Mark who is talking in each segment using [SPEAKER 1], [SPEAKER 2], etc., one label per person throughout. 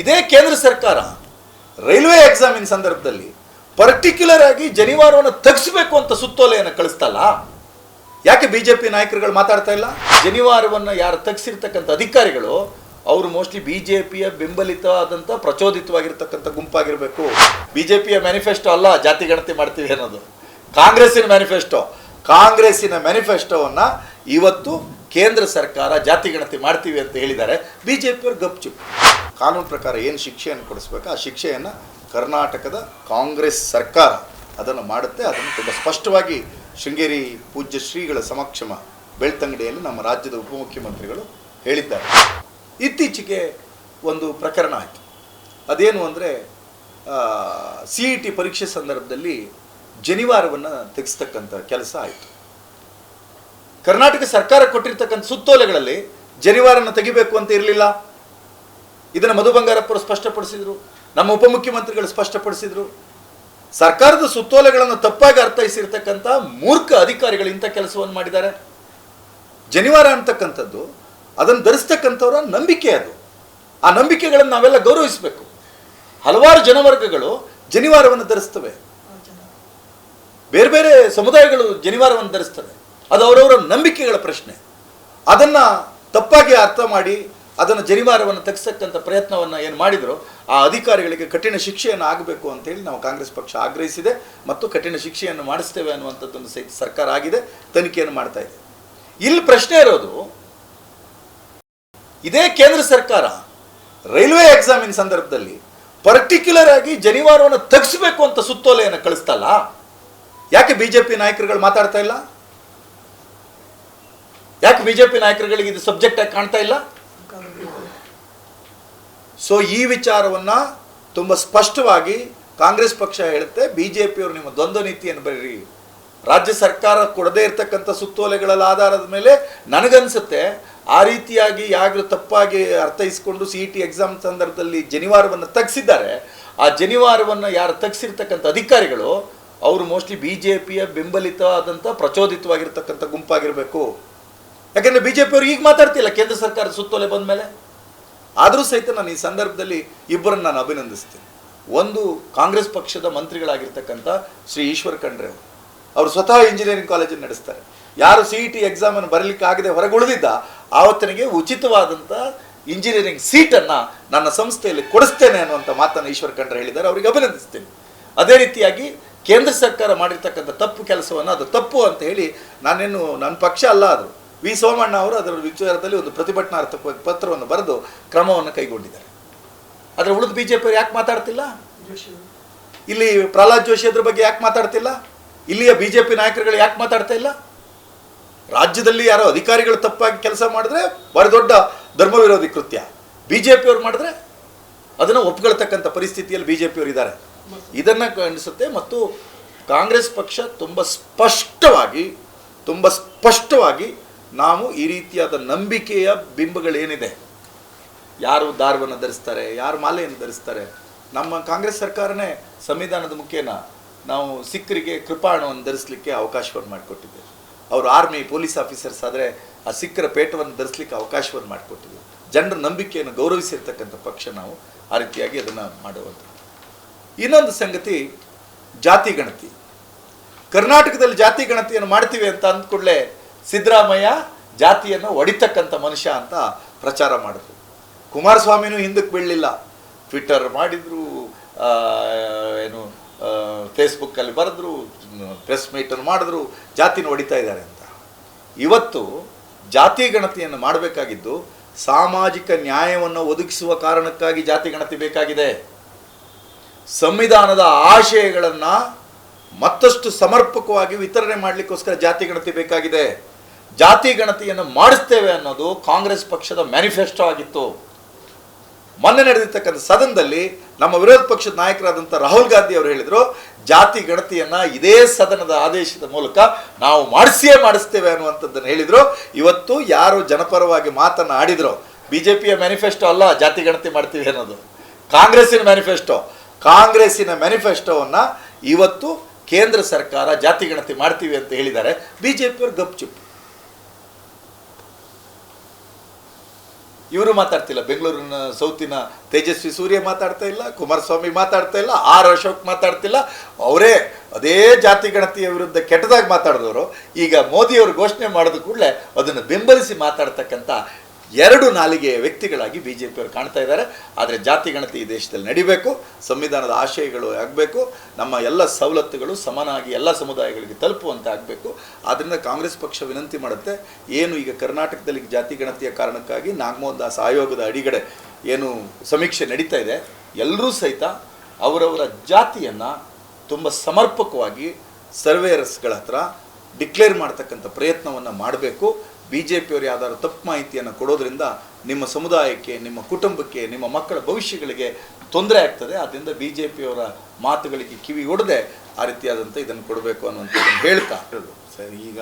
[SPEAKER 1] ಇದೇ ಕೇಂದ್ರ ಸರ್ಕಾರ ರೈಲ್ವೆ ಎಕ್ಸಾಮಿನ ಸಂದರ್ಭದಲ್ಲಿ ಪರ್ಟಿಕ್ಯುಲರ್ ಆಗಿ ಜನಿವಾರವನ್ನು ತಗ್ಸ್ಬೇಕು ಅಂತ ಸುತ್ತೋಲೆಯನ್ನು ಕಳಿಸ್ತಲ್ಲ, ಯಾಕೆ ಬಿ ಜೆ ಪಿ ನಾಯಕರುಗಳು ಮಾತಾಡ್ತಾ ಇಲ್ಲ? ಜನಿವಾರವನ್ನು ಯಾರು ತಗ್ಸಿರ್ತಕ್ಕಂಥ ಅಧಿಕಾರಿಗಳು, ಅವರು ಮೋಸ್ಟ್ಲಿ ಬಿ ಜೆ ಬೆಂಬಲಿತ ಬೆಂಬಲಿತವಾದಂಥ ಪ್ರಚೋದಿತವಾಗಿರ್ತಕ್ಕಂಥ ಗುಂಪಾಗಿರಬೇಕು. ಬಿ ಜೆ ಪಿಯ ಮ್ಯಾನಿಫೆಸ್ಟೋ ಅಲ್ಲ, ಜಾತಿ ಗಣತಿ ಮಾಡ್ತೀವಿ ಅನ್ನೋದು. ಕಾಂಗ್ರೆಸ್ಸಿನ ಮ್ಯಾನಿಫೆಸ್ಟೋ ಕಾಂಗ್ರೆಸ್ಸಿನ ಮ್ಯಾನಿಫೆಸ್ಟೋವನ್ನು ಇವತ್ತು ಕೇಂದ್ರ ಸರ್ಕಾರ ಜಾತಿ ಗಣತಿ ಮಾಡ್ತೀವಿ ಅಂತ ಹೇಳಿದ್ದಾರೆ. ಬಿ ಜೆ ಪಿಯವರು ಗಪ್ಚುಪ್ ಕಾನೂನು ಪ್ರಕಾರ ಏನು ಶಿಕ್ಷೆಯನ್ನು ಕೊಡಿಸ್ಬೇಕು, ಆ ಶಿಕ್ಷೆಯನ್ನು ಕರ್ನಾಟಕದ ಕಾಂಗ್ರೆಸ್ ಸರ್ಕಾರ ಅದನ್ನು ಮಾಡುತ್ತೆ. ಅದನ್ನು ತುಂಬ ಸ್ಪಷ್ಟವಾಗಿ ಶೃಂಗೇರಿ ಪೂಜ್ಯ ಶ್ರೀಗಳ ಸಮಕ್ಷಮ ಬೆಳ್ತಂಗಡಿಯಲ್ಲಿ ನಮ್ಮ ರಾಜ್ಯದ ಉಪಮುಖ್ಯಮಂತ್ರಿಗಳು ಹೇಳಿದ್ದಾರೆ. ಇತ್ತೀಚೆಗೆ ಒಂದು ಪ್ರಕರಣ ಆಯಿತು. ಅದೇನು ಅಂದರೆ ಸಿ ಇ ಟಿ ಪರೀಕ್ಷೆ ಸಂದರ್ಭದಲ್ಲಿ ಜನಿವಾರವನ್ನು ತೆಗೆಸ್ತಕ್ಕಂಥ ಕೆಲಸ ಆಯಿತು. ಕರ್ನಾಟಕ ಸರ್ಕಾರ ಕೊಟ್ಟಿರ್ತಕ್ಕಂಥ ಸುತ್ತೋಲೆಗಳಲ್ಲಿ ಜನಿವಾರನ ತೆಗಿಬೇಕು ಅಂತ ಇರಲಿಲ್ಲ. ಇದನ್ನು ಮಧು ಬಂಗಾರಪ್ಪರು ಸ್ಪಷ್ಟಪಡಿಸಿದರು. ನಮ್ಮ ಉಪಮುಖ್ಯಮಂತ್ರಿಗಳು ಸ್ಪಷ್ಟಪಡಿಸಿದರು. ಸರ್ಕಾರದ ಸುತ್ತೋಲೆಗಳನ್ನು ತಪ್ಪಾಗಿ ಅರ್ಥೈಸಿರ್ತಕ್ಕಂಥ ಮೂರ್ಖ ಅಧಿಕಾರಿಗಳು ಇಂಥ ಕೆಲಸವನ್ನು ಮಾಡಿದ್ದಾರೆ. ಜನಿವಾರ ಅಂತಕ್ಕಂಥದ್ದು, ಅದನ್ನು ಧರಿಸ್ತಕ್ಕಂಥವ್ರ ನಂಬಿಕೆ ಅದು. ಆ ನಂಬಿಕೆಗಳನ್ನು ನಾವೆಲ್ಲ ಗೌರವಿಸಬೇಕು. ಹಲವಾರು ಜನವರ್ಗಗಳು ಜನಿವಾರವನ್ನು ಧರಿಸ್ತವೆ. ಬೇರೆ ಬೇರೆ ಸಮುದಾಯಗಳು ಜನಿವಾರವನ್ನು ಧರಿಸ್ತವೆ. ಅದು ಅವರವರ ನಂಬಿಕೆಗಳ ಪ್ರಶ್ನೆ. ಅದನ್ನು ತಪ್ಪಾಗಿ ಅರ್ಥ ಮಾಡಿ ಅದನ್ನು ಜರಿವಾರವನ್ನು ತೆಗೆಸಕ್ಕಂಥ ಪ್ರಯತ್ನವನ್ನು ಏನು ಮಾಡಿದ್ರು, ಆ ಅಧಿಕಾರಿಗಳಿಗೆ ಕಠಿಣ ಶಿಕ್ಷೆಯನ್ನು ಆಗಬೇಕು ಅಂತ ಹೇಳಿ ನಾವು ಕಾಂಗ್ರೆಸ್ ಪಕ್ಷ ಆಗ್ರಹಿಸಿದೆ ಮತ್ತು ಕಠಿಣ ಶಿಕ್ಷೆಯನ್ನು ಮಾಡಿಸ್ತೇವೆ ಅನ್ನುವಂಥದ್ದೊಂದು ಸಹಿತ ಸರ್ಕಾರ ಆಗಿದೆ, ತನಿಖೆಯನ್ನು ಮಾಡ್ತಾ ಇದೆ. ಇಲ್ಲಿ ಪ್ರಶ್ನೆ ಇರೋದು, ಇದೇ ಕೇಂದ್ರ ಸರ್ಕಾರ ರೈಲ್ವೆ ಎಕ್ಸಾಮಿನ ಸಂದರ್ಭದಲ್ಲಿ ಪರ್ಟಿಕ್ಯುಲರ್ ಆಗಿ ಜನಿವಾರವನ್ನು ತಗ್ಸ್ಬೇಕು ಅಂತ ಸುತ್ತೋಲೆಯನ್ನು ಕಳಿಸ್ತಲ್ಲ? ಯಾಕೆ ಬಿಜೆಪಿ ನಾಯಕರುಗಳು ಮಾತಾಡ್ತಾ ಇಲ್ಲ? ಯಾಕೆ ಬಿಜೆಪಿ ನಾಯಕರುಗಳಿಗೆ ಇದು ಸಬ್ಜೆಕ್ಟ್ ಆಗಿ ಕಾಣ್ತಾ ಇಲ್ಲ? ಸೊ ಈ ವಿಚಾರವನ್ನು ತುಂಬ ಸ್ಪಷ್ಟವಾಗಿ ಕಾಂಗ್ರೆಸ್ ಪಕ್ಷ ಹೇಳುತ್ತೆ. ಬಿ ಜೆ ಪಿಯವರು ನಿಮ್ಮ ದ್ವಂದ್ವ ನೀತಿಯನ್ನು ಬರೀರಿ? ರಾಜ್ಯ ಸರ್ಕಾರ ಕೊಡದೇ ಇರತಕ್ಕಂಥ ಸುತ್ತೋಲೆಗಳ ಆಧಾರದ ಮೇಲೆ ನನಗನ್ಸುತ್ತೆ, ಆ ರೀತಿಯಾಗಿ ಯಾರು ತಪ್ಪಾಗಿ ಅರ್ಥೈಸಿಕೊಂಡು ಸಿ ಇ ಟಿ ಎಕ್ಸಾಮ್ ಸಂದರ್ಭದಲ್ಲಿ ಜನಿವಾರವನ್ನು ತಗ್ಸಿದ್ದಾರೆ. ಆ ಜನಿವಾರವನ್ನು ಯಾರು ತಗ್ಸಿರ್ತಕ್ಕಂಥ ಅಧಿಕಾರಿಗಳು, ಅವರು ಮೋಸ್ಟ್ಲಿ ಬಿ ಜೆ ಪಿಯ ಬೆಂಬಲಿತವಾದಂಥ ಪ್ರಚೋದಿತವಾಗಿರ್ತಕ್ಕಂಥ ಗುಂಪಾಗಿರಬೇಕು. ಯಾಕೆಂದರೆ ಬಿ ಜೆ ಪಿಯವರು ಈಗ ಮಾತಾಡ್ತಿಲ್ಲ, ಕೇಂದ್ರ ಸರ್ಕಾರದ ಸುತ್ತೋಲೆ ಬಂದ ಮೇಲೆ ಆದರೂ ಸಹಿತ ನಾನು ಈ ಸಂದರ್ಭದಲ್ಲಿ ಇಬ್ಬರನ್ನು ನಾನು ಅಭಿನಂದಿಸ್ತೀನಿ. ಒಂದು ಕಾಂಗ್ರೆಸ್ ಪಕ್ಷದ ಮಂತ್ರಿಗಳಾಗಿರ್ತಕ್ಕಂಥ ಶ್ರೀ ಈಶ್ವರ್ ಖಂಡ್ರೆ ಅವರು. ಅವರು ಸ್ವತಃ ಇಂಜಿನಿಯರಿಂಗ್ ಕಾಲೇಜನ್ನು ನಡೆಸ್ತಾರೆ. ಯಾರು ಸಿ ಇ ಟಿ ಎಕ್ಸಾಮನ್ನು ಬರಲಿಕ್ಕೆ ಆಗದೆ ಹೊರಗೆ ಉಳಿದಿದ್ದ ಆವತ್ತನಿಗೆ ಉಚಿತವಾದಂಥ ಇಂಜಿನಿಯರಿಂಗ್ ಸೀಟನ್ನು ನನ್ನ ಸಂಸ್ಥೆಯಲ್ಲಿ ಕೊಡಿಸ್ತೇನೆ ಅನ್ನುವಂಥ ಮಾತನ್ನು ಈಶ್ವರ್ ಖಂಡ್ರೆ ಹೇಳಿದ್ದಾರೆ. ಅವರಿಗೆ ಅಭಿನಂದಿಸ್ತೇನೆ. ಅದೇ ರೀತಿಯಾಗಿ ಕೇಂದ್ರ ಸರ್ಕಾರ ಮಾಡಿರ್ತಕ್ಕಂಥ ತಪ್ಪು ಕೆಲಸವನ್ನು ಅದು ತಪ್ಪು ಅಂತ ಹೇಳಿ ನಾನೇನು ನನ್ನ ಪಕ್ಷ ಅಲ್ಲ ಅದು. ವಿ ಸೋಮಣ್ಣ ಅವರು ಅದರ ವಿಚಾರದಲ್ಲಿ ಒಂದು ಪ್ರತಿಭಟನಾರ್ಥಕವಾಗಿ ಪತ್ರವನ್ನು ಬರೆದು ಕ್ರಮವನ್ನು ಕೈಗೊಂಡಿದ್ದಾರೆ. ಆದರೆ ಉಳಿದ ಬಿ ಜೆ ಯಾಕೆ ಮಾತಾಡ್ತಿಲ್ಲ? ಇಲ್ಲಿ ಪ್ರಹ್ಲಾದ್ ಜೋಶಿ ಅದ್ರ ಬಗ್ಗೆ ಯಾಕೆ ಮಾತಾಡ್ತಿಲ್ಲ? ಇಲ್ಲಿಯ ಬಿ ಜೆ ಪಿ ನಾಯಕರುಗಳು ಯಾಕೆ ಮಾತಾಡ್ತಾ ಇಲ್ಲ? ರಾಜ್ಯದಲ್ಲಿ ಯಾರೋ ಅಧಿಕಾರಿಗಳು ತಪ್ಪಾಗಿ ಕೆಲಸ ಮಾಡಿದ್ರೆ ಭಾರಿ ದೊಡ್ಡ ಧರ್ಮ ವಿರೋಧಿ ಕೃತ್ಯ. ಬಿ ಜೆ ಪಿಯವ್ರು ಮಾಡಿದ್ರೆ ಅದನ್ನು ಒಪ್ಕೊಳ್ತಕ್ಕಂಥ ಪರಿಸ್ಥಿತಿಯಲ್ಲಿ ಬಿ ಜೆ ಪಿಯವರು ಇದ್ದಾರೆ. ಇದನ್ನು ಕಾಣಿಸುತ್ತೆ ಮತ್ತು ಕಾಂಗ್ರೆಸ್ ಪಕ್ಷ ತುಂಬ ಸ್ಪಷ್ಟವಾಗಿ ತುಂಬ ಸ್ಪಷ್ಟವಾಗಿ ನಾವು ಈ ರೀತಿಯಾದ ನಂಬಿಕೆಯ ಬಿಂಬಗಳೇನಿದೆ? ಯಾರು ದಾರವನ್ನು ಧರಿಸ್ತಾರೆ? ಯಾರು ಮಾಲೆಯನ್ನು ಧರಿಸ್ತಾರೆ? ನಮ್ಮ ಕಾಂಗ್ರೆಸ್ ಸರ್ಕಾರನೇ ಸಂವಿಧಾನದ ಮುಖೇನ ನಾವು ಸಿಖ್ರಿಗೆ ಕೃಪಾಣವನ್ನು ಧರಿಸಲಿಕ್ಕೆ ಅವಕಾಶವನ್ನು ಮಾಡಿಕೊಟ್ಟಿದ್ದೆ ಅವರು ಆರ್ಮಿ ಪೊಲೀಸ್ ಆಫೀಸರ್ಸ್ ಆದರೆ ಆ ಸಿಖ್ರ ಪೇಟವನ್ನು ಧರಿಸಲಿಕ್ಕೆ ಅವಕಾಶವನ್ನು ಮಾಡಿಕೊಟ್ಟಿದೆ ಜನರ ನಂಬಿಕೆಯನ್ನು ಗೌರವಿಸಿರ್ತಕ್ಕಂಥ ಪಕ್ಷ ನಾವು ಆ ರೀತಿಯಾಗಿ ಅದನ್ನು ಮಾಡುವಂಥದ್ದು. ಇನ್ನೊಂದು ಸಂಗತಿ, ಜಾತಿ ಗಣತಿ. ಕರ್ನಾಟಕದಲ್ಲಿ ಜಾತಿ ಗಣತಿಯನ್ನು ಮಾಡ್ತೀವಿ ಅಂತ ಅಂದ್ಕೂಡಲೇ ಸಿದ್ದರಾಮಯ್ಯ ಜಾತಿಯನ್ನು ಒಡಿತಕ್ಕಂಥ ಮನುಷ್ಯ ಅಂತ ಪ್ರಚಾರ ಮಾಡಿದ್ರು. ಕುಮಾರಸ್ವಾಮಿನೂ ಹಿಂದಕ್ಕೆ ಬೀಳಲಿಲ್ಲ. ಟ್ವಿಟ್ಟರ್ ಮಾಡಿದ್ರು ಏನು ಫೇಸ್ಬುಕ್ಕಲ್ಲಿ ಬರೆದ್ರು ಪ್ರೆಸ್ ಮೀಟನ್ನು ಮಾಡಿದ್ರು, ಜಾತಿನ ಹೊಡಿತಾ ಇದ್ದಾರೆ ಅಂತ. ಇವತ್ತು ಜಾತಿ ಗಣತಿಯನ್ನು ಮಾಡಬೇಕಾಗಿದ್ದು ಸಾಮಾಜಿಕ ನ್ಯಾಯವನ್ನು ಒದಗಿಸುವ ಕಾರಣಕ್ಕಾಗಿ ಜಾತಿ ಗಣತಿ ಬೇಕಾಗಿದೆ. ಸಂವಿಧಾನದ ಆಶಯಗಳನ್ನು ಮತ್ತಷ್ಟು ಸಮರ್ಪಕವಾಗಿ ವಿತರಣೆ ಮಾಡಲಿಕ್ಕೋಸ್ಕರ ಜಾತಿ ಗಣತಿ ಬೇಕಾಗಿದೆ. ಜಾತಿ ಗಣತಿಯನ್ನು ಮಾಡಿಸ್ತೇವೆ ಅನ್ನೋದು ಕಾಂಗ್ರೆಸ್ ಪಕ್ಷದ ಮ್ಯಾನಿಫೆಸ್ಟೋ ಆಗಿತ್ತು. ಮೊನ್ನೆ ನಡೆದಿರ್ತಕ್ಕಂಥ ಸದನದಲ್ಲಿ ನಮ್ಮ ವಿರೋಧ ಪಕ್ಷದ ನಾಯಕರಾದಂಥ ರಾಹುಲ್ ಗಾಂಧಿ ಅವರು ಹೇಳಿದರು, ಜಾತಿ ಗಣತಿಯನ್ನ ಇದೇ ಸದನದ ಆದೇಶದ ಮೂಲಕ ನಾವು ಮಾಡಿಸಿಯೇ ಮಾಡಿಸ್ತೇವೆ ಅನ್ನುವಂಥದ್ದನ್ನು ಹೇಳಿದರು. ಇವತ್ತು ಯಾರು ಜನಪರವಾಗಿ ಮಾತನ್ನು ಆಡಿದ್ರು ಬಿ ಜೆ ಪಿಯ ಮ್ಯಾನಿಫೆಸ್ಟೋ ಅಲ್ಲ, ಜಾತಿ ಗಣತಿ ಮಾಡ್ತೀವಿ ಅನ್ನೋದು. ಕಾಂಗ್ರೆಸ್ಸಿನ ಮ್ಯಾನಿಫೆಸ್ಟೋ, ಕಾಂಗ್ರೆಸ್ಸಿನ ಮ್ಯಾನಿಫೆಸ್ಟೋವನ್ನು ಇವತ್ತು ಕೇಂದ್ರ ಸರ್ಕಾರ ಜಾತಿ ಗಣತಿ ಮಾಡ್ತೀವಿ ಅಂತ ಹೇಳಿದ್ದಾರೆ. ಬಿ ಜೆ ಪಿಯವರು ಗಪ್ಚುಪ್ ಇವರು ಮಾತಾಡ್ತಿಲ್ಲ. ಬೆಂಗಳೂರಿನ, ಸೌತಿನ ತೇಜಸ್ವಿ ಸೂರ್ಯ ಮಾತಾಡ್ತಾ ಇಲ್ಲ, ಕುಮಾರಸ್ವಾಮಿ ಮಾತಾಡ್ತಾ ಇಲ್ಲ, ಆರ್ ಅಶೋಕ್ ಮಾತಾಡ್ತಿಲ್ಲ. ಅವರೇ ಅದೇ ಜಾತಿ ಗಣತಿಯ ವಿರುದ್ಧ ಕೆಟ್ಟದಾಗಿ ಮಾತಾಡಿದವರು ಈಗ ಮೋದಿಯವರು ಘೋಷಣೆ ಮಾಡಿದ ಕೂಡಲೇ ಅದನ್ನು ಬೆಂಬಲಿಸಿ ಮಾತಾಡ್ತಕ್ಕಂಥ ಎರಡು ನಾಲಿಗೆಯ ವ್ಯಕ್ತಿಗಳಾಗಿ ಬಿ ಜೆ ಪಿಯವರು ಕಾಣ್ತಾ ಇದ್ದಾರೆ. ಆದರೆ ಜಾತಿ ಗಣತಿ ಈ ದೇಶದಲ್ಲಿ ನಡಿಬೇಕು, ಸಂವಿಧಾನದ ಆಶಯಗಳು ಆಗಬೇಕು, ನಮ್ಮ ಎಲ್ಲ ಸವಲತ್ತುಗಳು ಸಮನಾಗಿ ಎಲ್ಲ ಸಮುದಾಯಗಳಿಗೆ ತಲುಪುವಂತೆ ಆಗಬೇಕು. ಆದ್ದರಿಂದ ಕಾಂಗ್ರೆಸ್ ಪಕ್ಷ ವಿನಂತಿ ಮಾಡುತ್ತೆ, ಏನು ಈಗ ಕರ್ನಾಟಕದಲ್ಲಿ ಜಾತಿ ಗಣತಿಯ ಕಾರಣಕ್ಕಾಗಿ ನಾಗಮೋಹನ್ ದಾಸ್ ಆಯೋಗದ ಅಡಿಗಡೆ ಏನು ಸಮೀಕ್ಷೆ ನಡೀತಾ ಇದೆ, ಎಲ್ಲರೂ ಸಹಿತ ಅವರವರ ಜಾತಿಯನ್ನು ತುಂಬ ಸಮರ್ಪಕವಾಗಿ ಸರ್ವೇಯರ್ಸ್ಗಳ ಹತ್ರ ಡಿಕ್ಲೇರ್ ಮಾಡ್ತಕ್ಕಂಥ ಪ್ರಯತ್ನವನ್ನು ಮಾಡಬೇಕು. ಬಿ ಜೆ ಪಿಯವರು ಯಾವ್ದಾದ್ರು ತಪ್ಪು ಮಾಹಿತಿಯನ್ನು ಕೊಡೋದ್ರಿಂದ ನಿಮ್ಮ ಸಮುದಾಯಕ್ಕೆ, ನಿಮ್ಮ ಕುಟುಂಬಕ್ಕೆ, ನಿಮ್ಮ ಮಕ್ಕಳ ಭವಿಷ್ಯಗಳಿಗೆ ತೊಂದರೆ ಆಗ್ತದೆ. ಆದ್ದರಿಂದ ಬಿ ಜೆ ಪಿಯವರ ಮಾತುಗಳಿಗೆ ಕಿವಿ ಹೊಡೆದೆ ಆ ರೀತಿಯಾದಂಥ ಇದನ್ನು ಕೊಡಬೇಕು ಅನ್ನುವಂಥದ್ದನ್ನು ಹೇಳ್ತಾ ಸರ್, ಈಗ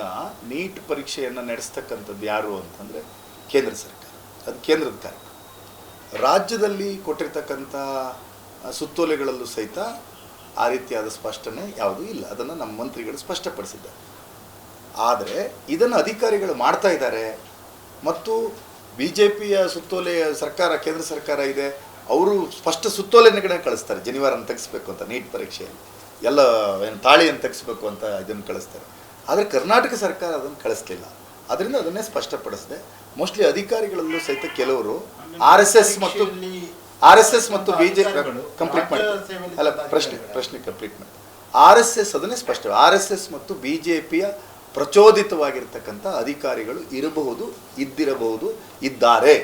[SPEAKER 1] ನೀಟ್ ಪರೀಕ್ಷೆಯನ್ನು ನಡೆಸ್ತಕ್ಕಂಥದ್ದು ಯಾರು ಅಂತಂದರೆ ಕೇಂದ್ರ ಸರ್ಕಾರ. ಅದು ಕೇಂದ್ರದ ಕಾರ್ಯ. ರಾಜ್ಯದಲ್ಲಿ ಕೊಟ್ಟಿರ್ತಕ್ಕಂಥ ಸುತ್ತೋಲೆಗಳಲ್ಲೂ ಸಹಿತ ಆ ರೀತಿಯಾದ ಸ್ಪಷ್ಟನೆ ಯಾವುದೂ ಇಲ್ಲ. ಅದನ್ನು ನಮ್ಮ ಮಂತ್ರಿಗಳು ಸ್ಪಷ್ಟಪಡಿಸಿದ್ದಾರೆ. ಆದರೆ ಇದನ್ನು ಅಧಿಕಾರಿಗಳು ಮಾಡ್ತಾ ಇದ್ದಾರೆ. ಮತ್ತು ಬಿ ಜೆ ಪಿಯ ಸುತ್ತೋಲೆ ಸರ್ಕಾರ ಕೇಂದ್ರ ಸರ್ಕಾರ ಇದೆ. ಅವರು ಸ್ಪಷ್ಟ ಸುತ್ತೋಲೆಗಳನ್ನ ಕಳಿಸ್ತಾರೆ. ಜನಿವಾರನ ತೆಗೆಸ್ಬೇಕು ಅಂತ ನೀಟ್ ಪರೀಕ್ಷೆಯಲ್ಲಿ. ಎಲ್ಲ ಏನು ತಾಳಿಯನ್ನು ತೆಗೆಸ್ಬೇಕು ಅಂತ ಇದನ್ನು ಕಳಿಸ್ತಾರೆ. ಆದರೆ ಕರ್ನಾಟಕ ಸರ್ಕಾರ ಅದನ್ನು ಕಳಿಸ್ಲಿಲ್ಲ. ಅದರಿಂದ ಅದನ್ನೇ ಸ್ಪಷ್ಟಪಡಿಸಿದೆ. ಮೋಸ್ಟ್ಲಿ ಅಧಿಕಾರಿಗಳಲ್ಲೂ ಸಹಿತ ಕೆಲವರು ಆರ್ ಎಸ್ ಎಸ್ ಮತ್ತು ಆರ್ ಎಸ್ ಎಸ್ ಮತ್ತು ಬಿ ಜೆ ಕಂಪ್ಲೀಟ್ ಮಾಡಿ. ಅಲ್ಲ ಪ್ರಶ್ನೆ ಪ್ರಶ್ನೆ ಕಂಪ್ಲೀಟ್ ಮಾಡಿ. ಆರ್ ಎಸ್ ಎಸ್ ಅದನ್ನೇ ಸ್ಪಷ್ಟ. ಆರ್ ಎಸ್ ಎಸ್ ಮತ್ತು ಬಿ ಜೆ ಪಿಯ ಪ್ರಚೋದಿತವಾಗಿರ್ತಕ್ಕಂಥ ಅಧಿಕಾರಿಗಳು ಇರಬಹುದು, ಇದ್ದಿರಬಹುದು, ಇದ್ದಾರೆ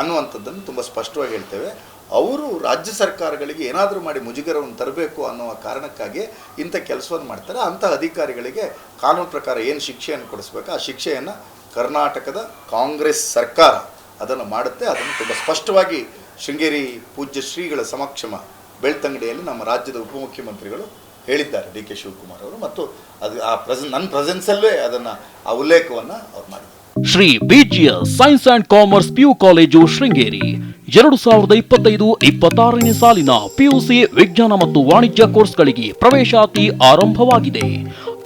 [SPEAKER 1] ಅನ್ನುವಂಥದ್ದನ್ನು ತುಂಬ ಸ್ಪಷ್ಟವಾಗಿ ಹೇಳ್ತೇವೆ. ಅವರು ರಾಜ್ಯ ಸರ್ಕಾರಗಳಿಗೆ ಏನಾದರೂ ಮಾಡಿ ಮುಜುಗರವನ್ನು ತರಬೇಕು ಅನ್ನುವ ಕಾರಣಕ್ಕಾಗಿ ಇಂಥ ಕೆಲಸವನ್ನು ಮಾಡ್ತಾರೆ. ಅಂಥ ಅಧಿಕಾರಿಗಳಿಗೆ ಕಾನೂನು ಪ್ರಕಾರ ಏನು ಶಿಕ್ಷೆಯನ್ನು ಕೊಡಿಸ್ಬೇಕು, ಆ ಶಿಕ್ಷೆಯನ್ನು ಕರ್ನಾಟಕದ ಕಾಂಗ್ರೆಸ್ ಸರ್ಕಾರ ಅದನ್ನು ಮಾಡುತ್ತೆ. ಅದನ್ನು ತುಂಬ ಸ್ಪಷ್ಟವಾಗಿ ಶೃಂಗೇರಿ ಪೂಜ್ಯ ಶ್ರೀಗಳ ಸಮಕ್ಷಮ ಬೆಳ್ತಂಗಡಿಯಲ್ಲಿ ನಮ್ಮ ರಾಜ್ಯದ ಉಪಮುಖ್ಯಮಂತ್ರಿಗಳು ಹೇಳಿದ್ದಾರೆ ಡಿ ಕೆ ಶಿವಕುಮಾರ್ ಅವರು ಮತ್ತು ಅದು ಆ ಪ್ರೆಸೆನ್, ನನ್ನ ಪ್ರೆಸೆನ್ಸಲ್ಲೇ ಅದನ್ನು, ಆ ಉಲ್ಲೇಖವನ್ನು ಅವ್ರು ಮಾಡಿದ್ದಾರೆ.
[SPEAKER 2] Shri ಬಿಜಿಯ science and commerce PU college Sringeri. ಎರಡು ಸಾವಿರದ ಇಪ್ಪತ್ತೈದು, ಇಪ್ಪತ್ತಾರನೇ ಸಾಲಿನ ಪಿಯುಸಿ ವಿಜ್ಞಾನ ಮತ್ತು ವಾಣಿಜ್ಯ ಕೋರ್ಸ್ಗಳಿಗೆ ಪ್ರವೇಶಾತಿ ಆರಂಭವಾಗಿದೆ.